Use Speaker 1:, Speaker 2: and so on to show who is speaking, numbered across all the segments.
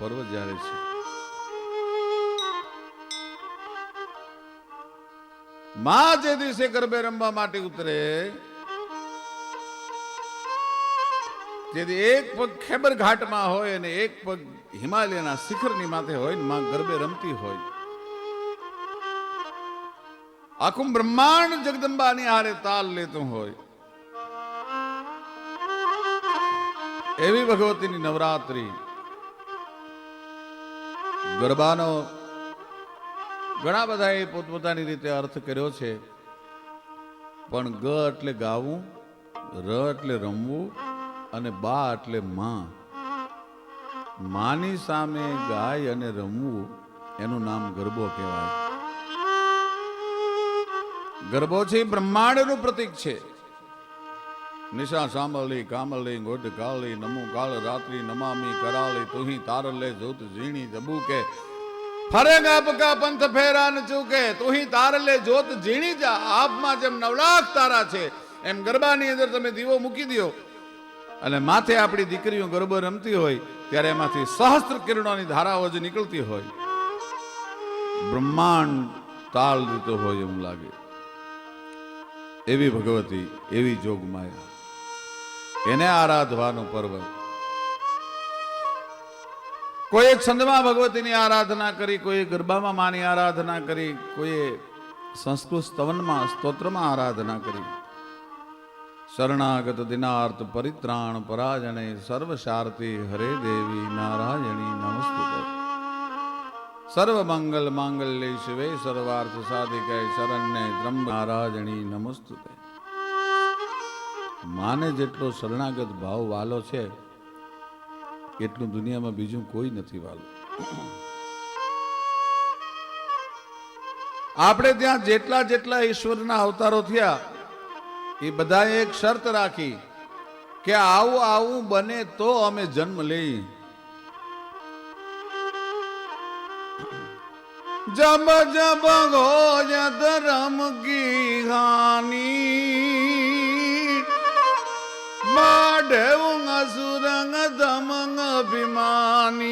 Speaker 1: પર્વ જ્યારે છે. માં જે દિવસે ગરબે રમવા માટે ઉતરે જેથી એક પગ ખેબર ઘાટમાં હોય અને એક પગ હિમાલયના શિખરની માથે હોયમાં ગરબે રમતી હોય. આખું બ્રહ્માંડ જગદંબાની હારે તાલ લેતું હોય. એવી ભગવતીની નવરાત્રી. ગરબાનો ઘણા બધાએ પોતપોતાની રીતે અર્થ કર્યો છે. પણ ગ એટલે ગાવું, ર એટલે રમવું અને બા એટલે માં. માની સામે ગાય અને રમવું એનું નામ ગરબો કહેવાય. ગરબો છે બ્રહ્માંડનું પ્રતીક છે. નિશા સાંભળી કામલી ગોટ કાળી, નમુ કાળ રાત્રિ, નમામી કરાળી, તુહી તારલે જોત ઝીણી જબુકે. ફરેગા પકા પંથ ફેરા ન ચૂકે, તુહી તારલે જોત ઝીણી જા. આપમાં જેમ નવલાખ તારા છે, એમ ગરબાની અંદર તમે દીવો મૂકી દો અને માથે આપણી દીકરીઓ ગરબો રમતી હોય, ત્યારે એમાંથી સહસ્ત્ર કિરણોની ધારાઓ જ નીકળતી હોય. બ્રહ્માંડ તાળ દીતો હોય એવું લાગે. એવી ભગવતી, એવી જોગમાયા એને આરાધવાનું પર્વ. કોઈએ છંદમાં ભગવતીની આરાધના કરી કોઈએ ગરબામાં માની આરાધના કરી કોઈએ સંસ્કૃત સ્તવનમાં, સ્તોત્રમાં આરાધના કરી. શરણાગત દિનાર્થ પરિત્રાણ પરાજણે સર્વશારતી હરે દેવી નારાયણી નમસ્તુ સર્વ મંગલ માંગલ્ય શિવે સર્વાર્થ સાધિકાય શરણ્ય ત્રંબ નારાયણી નમસ્તુતે માને જેટલો શરણાગત ભાવ વાલો છે, એટલું દુનિયામાં બીજું કોઈ નથી વાલું. આપણે ત્યાં જેટલા જેટલા ઈશ્વરના અવતારો થયા, એ બધાએ એક શરત રાખી કે આવું આવું બને તો અમે જન્મ લઈ. જબ જબ ગોજ ધરમ કી હાની. બાઢેવું અસુરંગ ધમંગ અભિમાની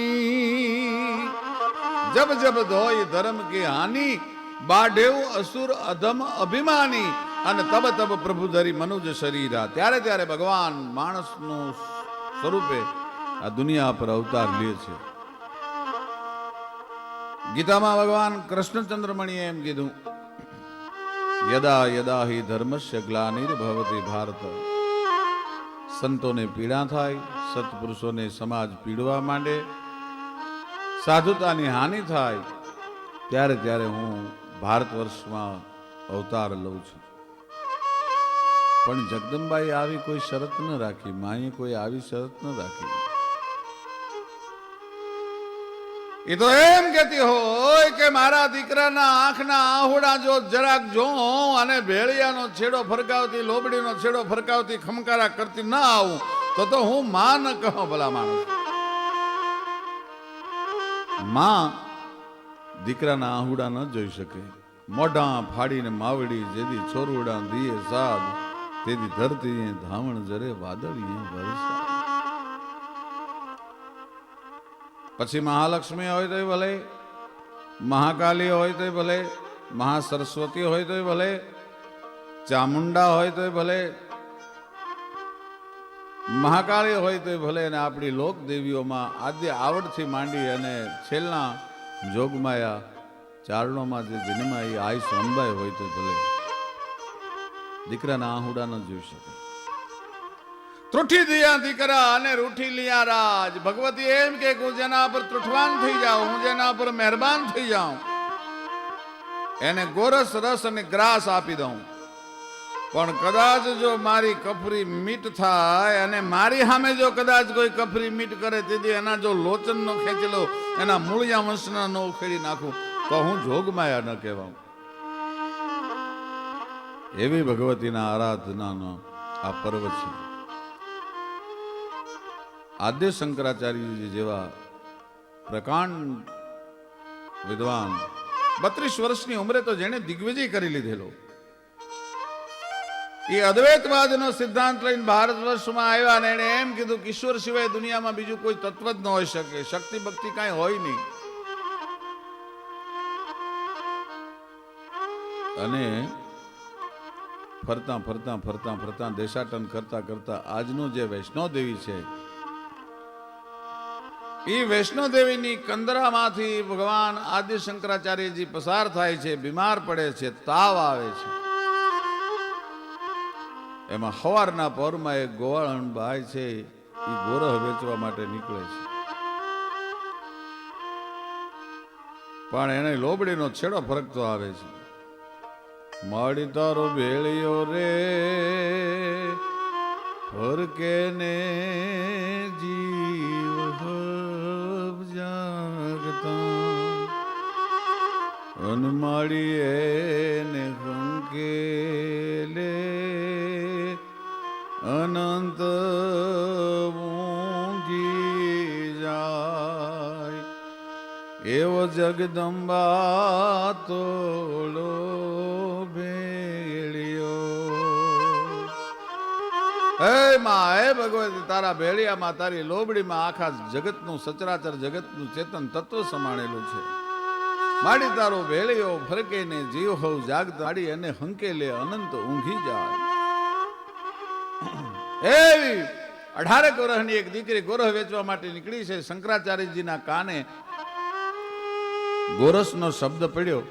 Speaker 1: જબ જબ ધોય ધર્મ કે હાનિ બાઢેવ અસુર અધમ અભિમાની અને તબ તબ પ્રભુ ધરી મનુજ શરીરા ત્યારે ત્યારે ભગવાન માણસનું સ્વરૂપે આ દુનિયા પર અવતાર લે છે ગીતામાં ભગવાન કૃષ્ણચંદ્રમણીએ એમ કીધું યદા યદા હિ ધર્મસ્ય ગ્લાનિર્ભવતી ભારત સંતોને પીડા થાય, સત્પુરુષોને સમાજ પીડવા માંડે, સાધુતાની હાનિ થાય, ત્યારે ત્યારે હું ભારત વર્ષમાં અવતાર લઉં છું. પણ જગદંબાએ આવી કોઈ શરત ન રાખી, માએ કોઈ આવી શરત ન રાખી. એ તો એમ કહેતી હોય કે મારા દીકરાના આંખના આહુડા જો જરાક જો અને ભેળિયાનો છેડો ફરકાવતી, લોબડીનો છેડો ફરકાવતી, ખમકારા કરતી ના આવું, તો તો હું માં ન કહો ભલા માણસ. માં દીકરાના આહુડા ન જોઈ શકે. મોઢા ફાડીને માવડી જેદી છોરુડા દીએ સાદ, તેદી ધરતી ધાવણ જરે વાદળીએ વરસાદ. પછી મહાલક્ષ્મી હોય તોય ભલે, મહાકાલી હોય તોય ભલે, મહાસરસ્વતી હોય તોય ભલે, ચામુંડા હોય તોય ભલે, મહાકાળી હોય તોય ભલે અને આપણી લોક દેવીઓમાં આદ્ય આવડથી માંડી અને છેલ્લા જોગમાયા ચારણોમાં જે જન્માઈ આયુષ અંબાઈ હોય તો ભલે. દીકરાના આહુડા ન જીવી શકે. ત્રુઠી દિયા દીકરા અને રૂઠી લિયા રાજ. ભગવતી એમ કે હું જેના પર ત્રુઠવાન થઈ જાઉં, હું જેના પર મહેરબાન થઈ જાઉં, એને ગોરસ, રસ અને ગ્રાસ આપી દઉં. પણ કદાચ જો મારી કફરી મીટ થાય, અને મારી સામે જો કદાચ કોઈ કફરી મીટ કરે, તેથી એના જો લોચન નો ખેંચેલો, એના મૂળિયા વંશના નો ઉખેડી નાખું, તો હું જોગમાયા ન કહેવાઉં. એવી ભગવતીના આરાધનાનો આ પર્વ છે. આદ્ય શંકરાચાર્યજી જેવા પ્રકાંડ વિદ્વાન, બત્રીસ વર્ષની ઉંમરે તો જેણે દિગ્વિજય કરી લીધેલો. એ અદ્વૈતવાદનો સિદ્ધાંત લઈને ભારત વર્ષમાં આવ્યા ને એણે એમ કીધું કે ઈશ્વર સિવાય દુનિયામાં બીજું કોઈ તત્વ જ ન હોઈ શકે, શક્તિ ભક્તિ કાંઈ હોય નહીં. અને ફરતા ફરતા ફરતા ફરતા દેશાટન કરતા કરતા આજનું જે વૈષ્ણવ દેવી છે એ વૈષ્ણોદેવીની કંદરામાંથી ભગવાન આદિ શંકરાચાર્યજી પસાર થાય છે, બીમાર પડે છે, તાવ આવે છે. એમાં હવારના પરમાં એક ગોવાળણ ભાઈ છે એ ગોરહ વેચવા માટે નીકળે છે. પણ એને લોબડીનો છેડો ફરકતો આવે છે. માડી તારો ભેળિયો રે, ફરકે ને જીવ અનમાળી એને હંકેલે અનંત ઊંઘી જાય. એવો જગદંબા ભેળિયો. હે માં, હે ભગવતી, તારા ભેળિયામાં, તારી લોબડીમાં આખા જગતનું સચરાચર, જગતનું ચેતન તત્વ સમાણેલું છે. માડી તારો ભેળિયો ફરકે ને જીવ હોવ જાગતાડી અને હંકેલે અનંત ઊંઘી જાય. એવી અઢારેક વર્ષની એક દીકરી ગોરહ વેચવા માટે નીકળી છે. શંકરાચાર્યજીના કાને ગોરસનો શબ્દ પડ્યો.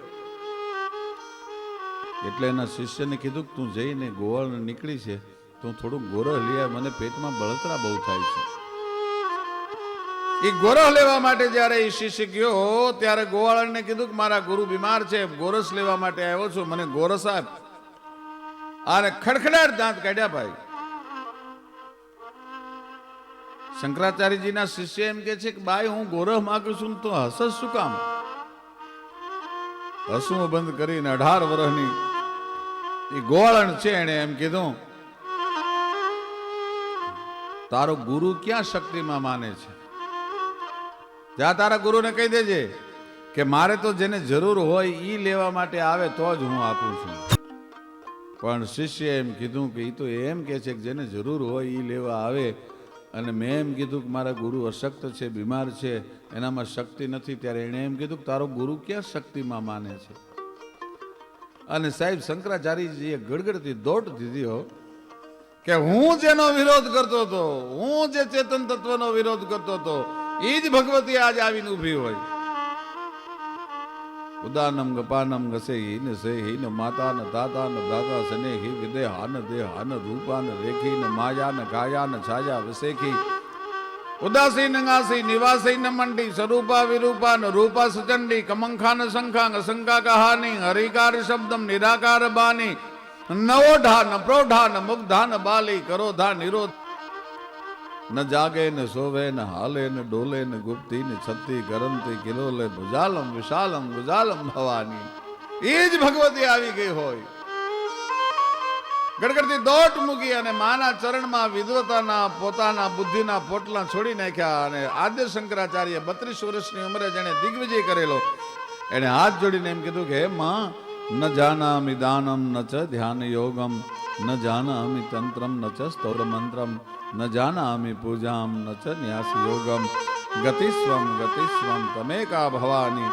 Speaker 1: એટલે એના શિષ્યને કીધું કે તું જઈને ગોવાળ નીકળી છે. તું થોડું ગોરહ લઈ મને પેટમાં બળતરા બહુ થાય છે. એ ગોરસ લેવા માટે જ્યારે એ શિષ્ય ગયો, ત્યારે ગોવાળને કીધું કે મારા ગુરુ બીમાર છે ગોરસ લેવા માટે આવ્યો છું. મને ગોરસ આપ અને ખડખડાટ દાંત કાઢ્યા ભાઈ. શંકરાચાર્યજીના શિષ્ય એમ કે છે કે, બાઈ, હું ગોરહ માગું છું તું હસસ શું કામ? હસવું બંધ કરીને અઢાર વર્ષની એ ગોવાળણ છે એને એમ કીધું, તારો ગુરુ ક્યાં શક્તિમાં માને છે? જા, તારા ગુરુને કહી દેજે કે મારે તો જેને જરૂર હોય એ લેવા માટે આવે તો જ હું આપું છું. પણ શિષ્ય એમ કીધું કે એ તો એમ કે છે કે જેને જરૂર હોય એ લેવા આવે. અને મેં એમ કીધું કે મારા ગુરુ અશક્ત છે, બીમાર છે, એનામાં શક્તિ નથી, ત્યારે એણે એમ કીધું કે તારો ગુરુ ક્યાં શક્તિમાં માને છે? અને સાહેબ, શંકરાચાર્યજીએ ગડગડતી દોટ દીધી કે હું જેનો વિરોધ કરતો હતો, હું જે ચેતન તત્વનો વિરોધ કરતો હતો એ જ ભગવતી આજે આવીને ઊભી હોય. ઉદાનમ ગપાનમ ગસે હિન સે હિન માતા ન દાતા ન દાતા સનેહી વિદેહા ન દેહા ન રૂપા ન રેખી ન માયા ન કાયા ન છાયા વિશેખી. ઉદાસી નંગાસી નિવાસી ન મંડી સ્વરૂપા વિરૂપા ન રૂપા સુચંડી કમંખા ન શંખા શંકા કહાની હરિકાર શબ્દમ નિરાકાર બાની. નવોઢા ન પ્રોઢા ન મુગ્ધા ન બાલી કરોધા નિરોધ ન જાગે, ને સોવે, ને હાલે, ને ડોલે, ને ગુપ્તી ને છત્તી ગરમતી, કિલોલે, ભુજાલમ, વિશાલમ, ગુજાલમ ભવાની. એ જ ભગવતી આવી ગઈ હોય. ગડગડતી દોટ મૂકી અને માના ચરણમાં વિદ્વતાના, પોતાના બુદ્ધિના પોટલા છોડી નાખ્યા અને આદ્ય શંકરાચાર્ય બત્રીસ વર્ષની ઉંમરે જેણે દિગ્વિજય કરેલો એણે હાથ જોડીને એમ કીધું કે, હે માં, ન જાનામિ દાનમ, ન ચ ધ્યાન યોગમ. ન જાનામિ તંત્રમ ન ચ સ્તૌર મંત્રમ ન જાનામિ પૂજામ ન ચ ન્યાસ યોગમ ગતિસ્વમ ગતિસ્વમ તમેકા ભવાની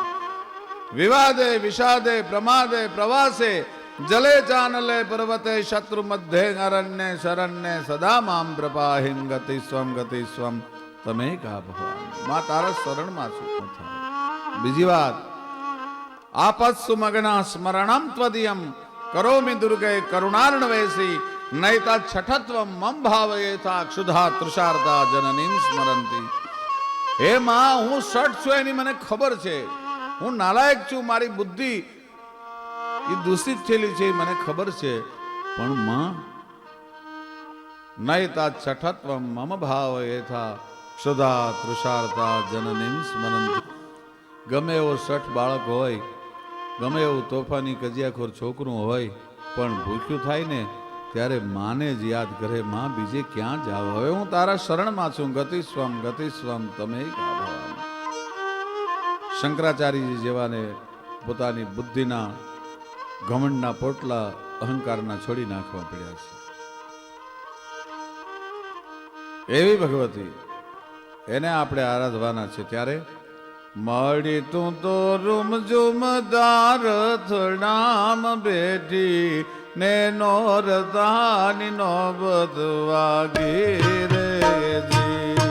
Speaker 1: વિવાદે વિષાદે પ્રમાદે પ્રવાસે જલે ચાનલે પર્વતે શત્રુ મધ્યે અરણ્ય શરણ્ય સદા મામ પ્રપાહિન ગતિ સ્વમ ગતિ સ્વમ તમે કા ભગવાનમાં તારા શરણમાં છું થાય બીજી વાત આપત્સુ મગ્ના સ્મરણમ ત્વદિયમ કરોમિ દુર્ગે કરુણાર્ણવેસી નૈતા છઠત્વ મમ ભાવયેથા ક્ષુધા તૃષાર્તા જનનીમ સ્મરંતી. હે માં, હું સઠ છું એની મને ખબર છે. હું નાલાયક છું, મારી બુદ્ધિ એ દૂષિત થયેલી છે મને ખબર છે. પણ માં નયતા છઠત્વ મમ ભાવ યથા ક્ષુધા તૃષાર્તા જનનીમ સ્મરંતી. ગમે એવો સઠ બાળક હોય ગમે એવું તોફાની કજિયાખોર છોકરું હોય, પણ ભૂખ્યું થાય ને, ત્યારે માને જ યાદ કરે, માં, બીજે ક્યાં જાવ? હવે હું તારા શરણમાં છું. ગતિ સ્વમ ગતિ તમે શંકરાચાર્યજી જેવાને પોતાની બુદ્ધિના ઘમંડના પોટલા અહંકારના છોડી નાખવા પડ્યા છે. એવી ભગવતી, એને આપણે આરાધવાના છે ત્યારે મળી તું તો રૂમ જુમદાર નામ બેઠી ને નોરતાની નોબત વાગી રે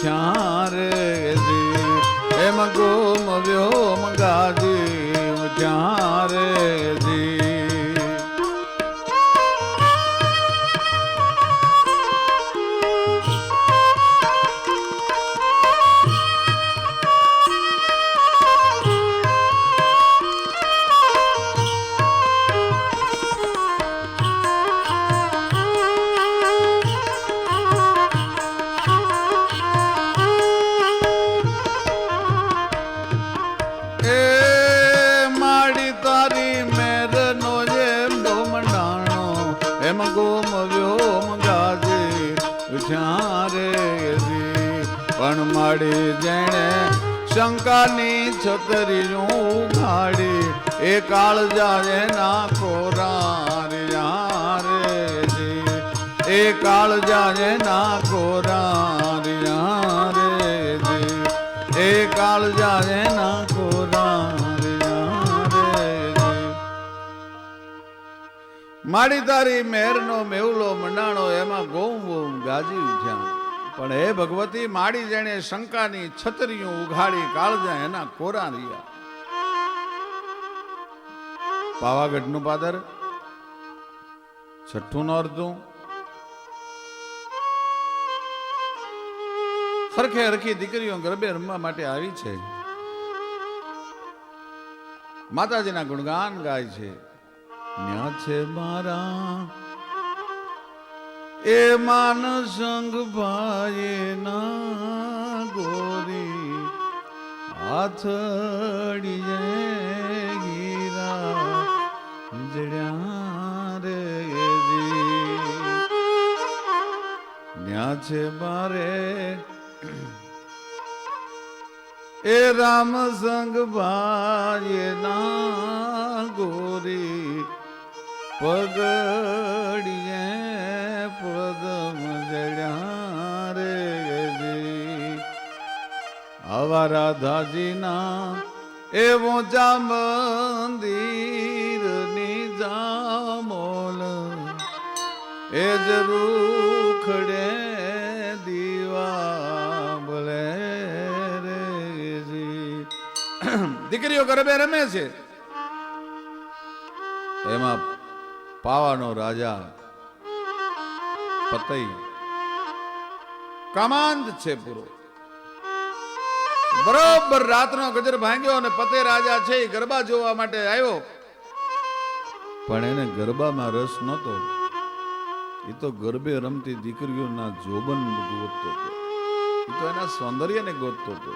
Speaker 1: ઉછ્યા રે એમ ગોમ વ્યોમ માડી જેણે શંકાની છતરીયું ઉઘાડી, એ કાળ જાય ના કોરા રે. એ કાળ જાય ના કોરા રે. એ કાળ જાય ના કોરા માડી તારી મેરનો મેવલો મંડાણો એમાં ગોમ ગોમ ગાજી ઉઠ્યા. પણ હે ભગવતી, માડી જેણે શંકાની છતરીઓ ઉઘાડી કાળજા એના કોરા રહ્યા. પાવાગઢનું પાદર, છઠ્ઠું નું અર્ધું સરખે હરખી દીકરીઓ ગરબે રમવા માટે આવી છે. માતાજીના ગુણગાન ગાય છે. ન્યા છે મારા એ માન સંગ ભાઈ ના ગોરી. હાથડી જે હીરા જડ્યા રે ન્યા છે મારે એ રામ સંગ ભાઈ ના ગોરી, પગડીએ પદમ જડ્યા રે ગજી આવા રાધાજીના એ મોચા મંદિરની જામોલ. એ જ રૂખડે દીવા બોલે રે જી. દીકરીઓ ગરબે રમે છે. એમાં પાવાનો રાજા પતઈ. કામાંત છે પૂરો. બરોબર રાતનો ગજર ભાંગ્યો અને પતે રાજા છે એ ગરબા જોવા માટે આવ્યો. પણ એને ગરબામાં રસ નહોતો. એ તો ગરબે રમતી દીકરીઓના જોબન ગોતતો હતો. એ તો એના સૌંદર્યને ગોતતો હતો.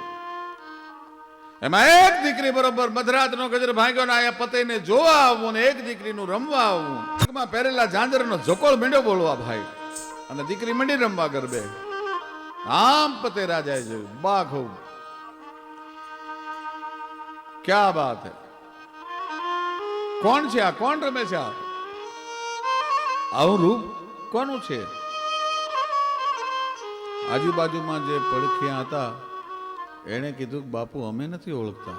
Speaker 1: એમાં એક દીકરી બરોબર મધરાતનો ગજર ભાંગ્યો ને આયા પતિને જોવા આવવું ને એક દીકરીનું રમવા આવવું પહેરેલા ઝાંઝરનો ઝકોળ મેળ્યો બોલવા ભાઈ. અને દીકરી મંડી રમવા ગરબે આમ પતે રાજાએ જોયું બા ખૂબ ક્યા બાત હે? કોણ છે આ? કોણ રમે છે આ? આવું રૂપ કોનું છે? આજુબાજુમાં જે પડખિયા હતા, એણે કીધું બાપુ, અમે નથી ઓળખતા.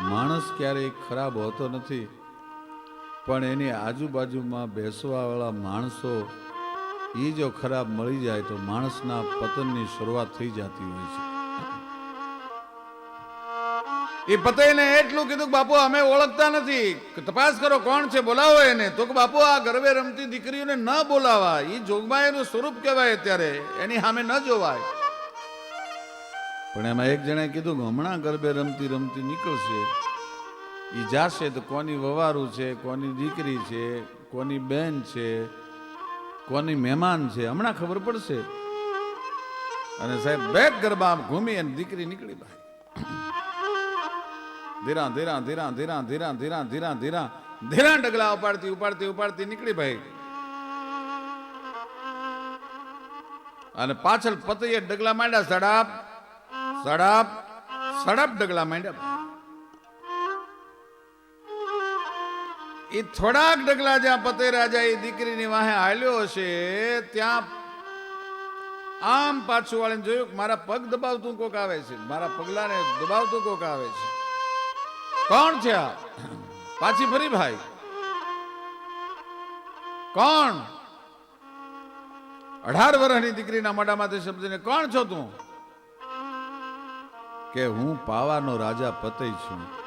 Speaker 1: માણસ ક્યારેય ખરાબ હોતો નથી, પણ એની આજુબાજુમાં બેસવાવાળા માણસો એ જો ખરાબ મળી જાય તો માણસના પતનની શરૂઆત થઈ જતી હોય છે. એ પતેને એટલું કીધું કે બાપુ અમે ઓળખતા નથી. તપાસ કરો કોણ છે બોલાવો એને. તો કે બાપુ આ ગરબે રમતી દીકરીઓને ન બોલાવા એ જોગમાયાનું સ્વરૂપ કહેવાય અત્યારે. એની સામે ન જોવાય. પણ એમાં એક જણાએ કીધું કે હમણાં ગરબે રમતી રમતી નીકળશે. એ જાશે તો કોની વવારું છે કોની દીકરી છે કોની બેન છે કોની મહેમાન છે? હમણાં ખબર પડશે. અને સાહેબ બે ગરબા ઘૂમી અને દીકરી નીકળી ભાઈ. ધીરા ધીરા ધીરા ધીરા ધીરા ધીરા ધીરા ધીરા. ધીરા ડગલા ઉપાડતી ઉપાડતી ઉપાડતી નીકળી ભાઈ. અને પાછળ પતૈયે ડગલા માંડ્યા, સડાપ સડાપ સડાપ ડગલા માંડ્યા એ થોડાક ડગલા જ્યાં પતે રાજા એ દીકરીની વાહે હાલ્યો હશે, ત્યાં આમ પાછું વાળીને જોયું કે મારા પગ દબાવતું કોક આવે છે. મારા પગલાને દબાવતું કોક આવે છે. કોણ છે આ? પાછી ફરી ભાઈ. કોણ? અઢાર વર્ષની દીકરીના મોઢામાંથી શબ્દને કોણ છો તું? કે હું પાવાનો રાજા પતઈ છું.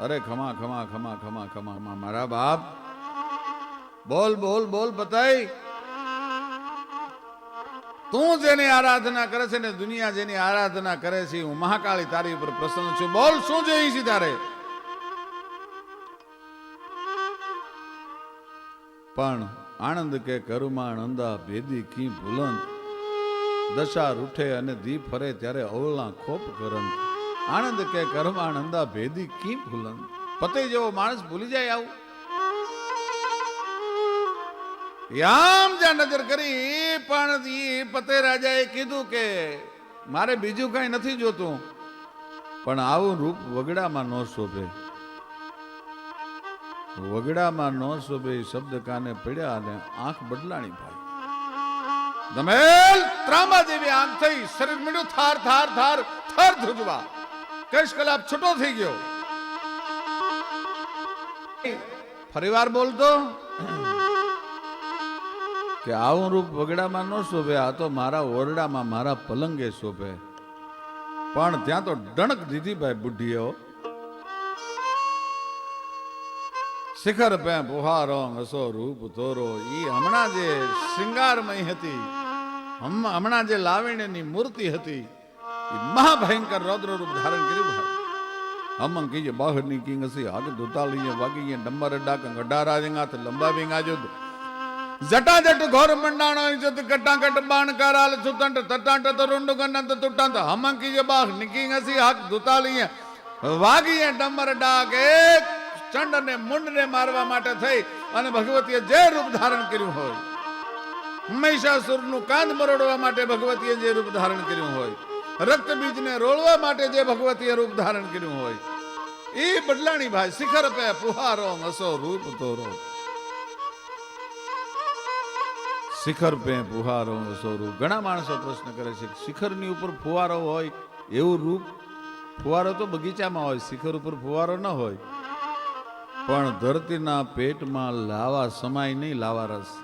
Speaker 1: અરે ખમા ખમા ખમા ખમા ખમા ખમા, મારા બાપ. બોલ બોલ બોલ પતાઈ તું જેની આરાધના કરે છે ને દુનિયા જેની આરાધના કરે છે, હું મહાકાળી તારી ઉપર પ્રસન્ન છું. બોલ, શું જોઈએ છે તારે પણ આનંદ કે કરુમા નંદા ભેદી કી ભૂલંત, દશા રૂઠે અને દી ફરે ત્યારે અવળના ખોપ કરંત. આનંદ કે કર્મ આનંદા ભેદી કી ભૂલન પતે જેવો માણસ ભૂલી જાય આવું. યામ જ્યાં નજર કરી, પણ એ પતે રાજાએ કીધું કે, મારે બીજું કઈ નથી જોતું. પણ આવું રૂપ વગડામાં ન શોભે. વગડામાં ન શોભે શબ્દ કાને પડ્યા અને આંખ બદલાણી ભાઈ. દમેલ ત્રાંબા જેવી આંખ થઈ, શરીર મીડું થાર થાર થાર થાર ધ્રુજવા. કશ કલાપ છૂટો થઈ ગયો. ફરીવાર બોલતો કે આવું રૂપ વગડામાં ન શોભે, આ તો મારા ઓરડામાં મારા પલંગે શોભે. પણ ત્યાં તો ડણક દીધી ભાઈ બુઢીઓ. શિખર પે પોહારો હસો રૂપ તોરો ઈ હમણાં જે શિંગારમય હતી, હમ- હમણાં જે લાવણ્યની મૂર્તિ હતી એ મહાભયંકર રૌદ્ર રૂપ ધારણ કર્યું ભાઈ અમંગ કીજે બહારની કિંગ હસી હગ દુતાલીએ વાગીએ ડમર ડાક ગડારા વેંગા તો. લંબા વેંગા જો ಜಟಾಜಟ್ ಘೋರ ಮಂಡಾಣ ಜೊತೆ ಕಟ್ಟಾಕಟ್ ಬಾಣ ಕಾರಾಲ ಸುತ್ತಂಟ ತಟ್ಟಾಂಟ ತರುಂಡು ಗನ್ನಂತ ತುಟ್ಟಂತ ಹಮ್ಮಂಕಿಯ ಬಾಹ ನಿಕ್ಕಿಂಗ ಸಿ ಹಾಕ್ ದುತಾಲಿಯ વાગીએ ડમર ડાક એક ચંડને મુંડને મારવા માટે થઈ અને ભગવતીએ જે રૂપ ધારણ કર્યું હોય, મહિષાસુરનું કાંદ મરોડવા માટે ભગવતીએ જે રૂપ ધારણ કર્યું હોય રક્ત બીજને રોળવા માટે જે ભગવતીએ રૂપ ધારણ કર્યું હોય એ બદલાણી ભાઈ શિખર પે પુહારો હસો રૂપ તોરો. શિખર પે પુહારો હસો રૂપ. ઘણા માણસો પ્રશ્ન કરે છે શિખર શિખરની ઉપર ફુવારો હોય એવું રૂપ? ફુવારો તો બગીચામાં હોય, શિખર ઉપર ફુવારો ન હોય. પણ ધરતીના પેટમાં લાવા સમાય નહીં, લાવા રસ.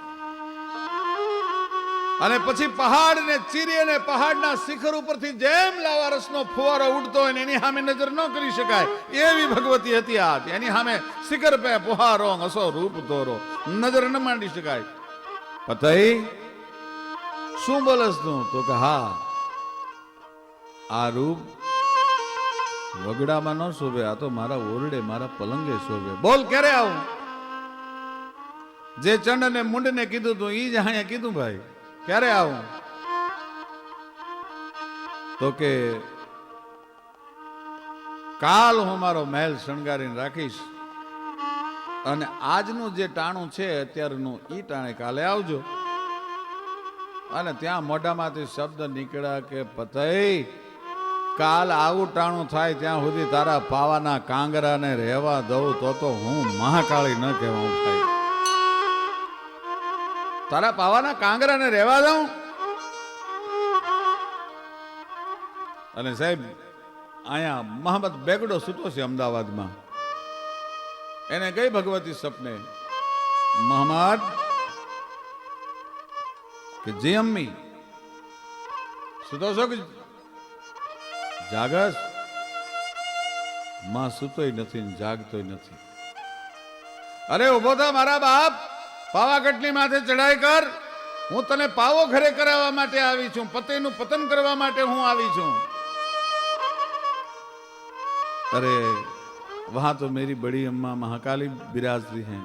Speaker 1: અને પછી પહાડ ને ચીરી અને પહાડના શિખર ઉપરથી જેમ લાવા રસનો ફુવારો ઉડતો હોય એની સામે નજર ન કરી શકાય. એવી ભગવતી હતી આ. એની સામે શિખર પે પુહારો હસો રૂપ ધોરો. નજર ન માંડી શકાય. પતઈ શું બોલસ તું? તો કે, હા, આ રૂપ વગડામાં ન શોભે, આ તો મારા ઓરડે, મારા પલંગે શોભે. બોલ, ક્યારે આવું? જે ચંડ ને મુંડ ને કીધું તું એ જ અહીંયા કીધું ભાઈ. ક્યારે આવું? તો કે, કાલ હું મારો મહેલ શણગારીને રાખીશ અને આજનું જે ટાણું છે અત્યારનું એ ટાણે કાલે આવજો. અને ત્યાં મોઢામાંથી શબ્દ નીકળ્યા કે, પતઈ, કાલ આવું ટાણું થાય ત્યાં સુધી તારા પાવાના કાંગરાને રહેવા દઉં તો તો હું મહાકાળી ન કહેવા થાય તારા પાવાના કાંગરાને રહેવા દઉં? અને સાહેબ, અહીંયા મહમદ બેગડો સૂતો છે અમદાવાદમાં. એને કઈ ભગવતી સપને? મહમદ, કે જે અમ્મી? સૂતો છો કે જાગસ? માં સૂતોય નથી જાગતોય નથી. અરે ઊભો થા મારા બાપ. પાવાગઢની માથે ચઢાઈ કર. હું તને પાવો ઘરે કરાવવા માટે આવી છું. પતિનું પતન કરવા માટે હું આવી છું. અરે, વહાં તો મેરી બડી અમ્મા મહાકાલી બિરાજ હે.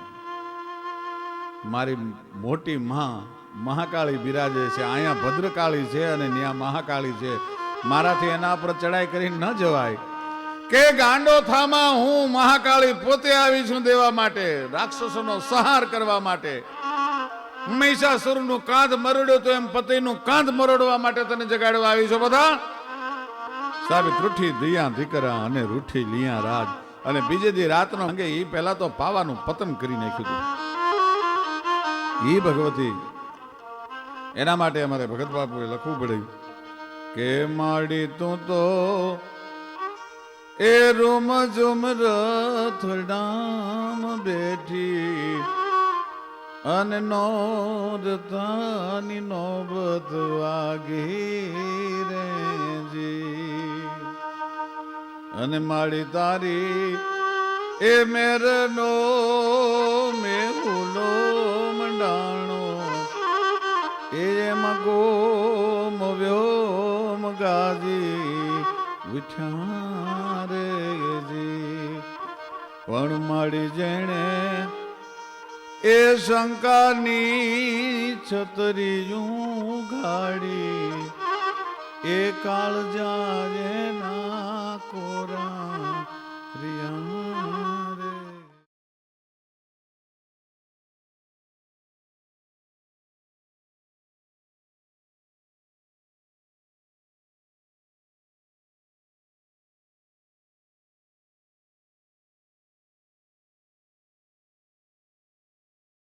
Speaker 1: મારી મોટી મા મહાકાળી બિરાજે છે. અહીંયા ભદ્રકાળી છે અને ત્યાં મહાકાળી છે. મારાથી એના પર ચડાઈ કરી ન જવાય. કે ગાંડોથામાં હું મહાકાળી પોતે આવી છું દેવા માટે, રાક્ષસોનો સહાર કરવા માટે. મહિષાસુરનું કાંધ મરડ્યો તો એમ પતિનું કાંધ મરડવા માટે તને જગાડવા આવી છો બધા? સાહેબ ત્રુઠી દિયા દીકરા અને રૂઠી લિયા રાજ. અને બીજે દી રાતનો અંગે એ પહેલા તો પાવાનું પતન કરી નાખ્યું હતું. ઈ ભગવતી, એના માટે અમારે ભગત બાપુએ લખવું પડ્યું કે માડી તું તો એ રૂમ ઝુમ રથડામ બેઠી. અને નોરતાની નોબત વાગી રેજી અને માળી તારી એ મેરનો મેહુલો મંડાણો. એ ગોમ વ્યોમ ગાજી. ઉઠ્યા રેજી પણ મળી જેણે એ શંકાની છતરીયું ગાડી એ કાળ જાજે ના કોરા રિયા.